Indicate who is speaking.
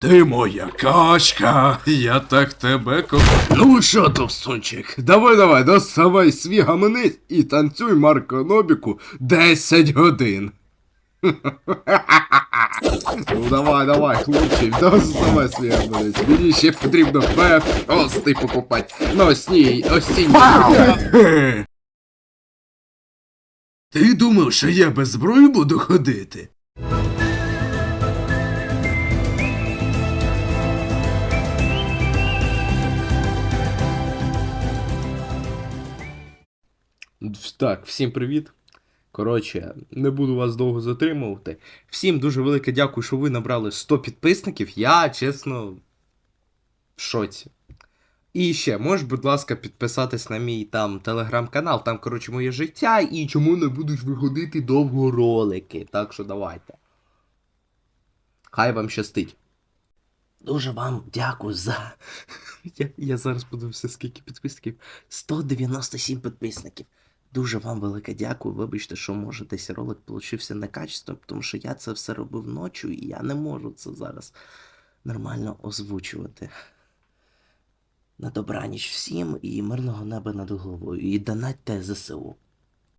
Speaker 1: Ти моя качка, я так тебе кохаю. Ну що, товстунчик, давай давай, доставай свій гаманець і танцюй Марко Нобіку 10 годин. Ну давай, давай, хлопчик, доставай свій гаманець. Мені ще потрібно шостий покупати. Ну, осній, осінній. Ти думав, що я без зброї буду ходити? Так, всім привіт. Коротше, не буду вас довго затримувати. Всім дуже велике дякую, що ви набрали 100 підписників. Я, чесно, в шоці. І ще, можеш, будь ласка, підписатись на мій там телеграм-канал, там, коротше, моє життя, і чому не будуть виходити довго ролики. Так що давайте. Хай вам щастить. Дуже вам дякую за. Я, я зараз подивився, скільки підписників. 197 підписників. Дуже вам велике дякую. Вибачте, що може десь ролик получився некачественним, тому що я це все робив ночі, і я не можу це зараз нормально озвучувати. На добраніч всім і мирного неба над головою. І донатьте ЗСУ.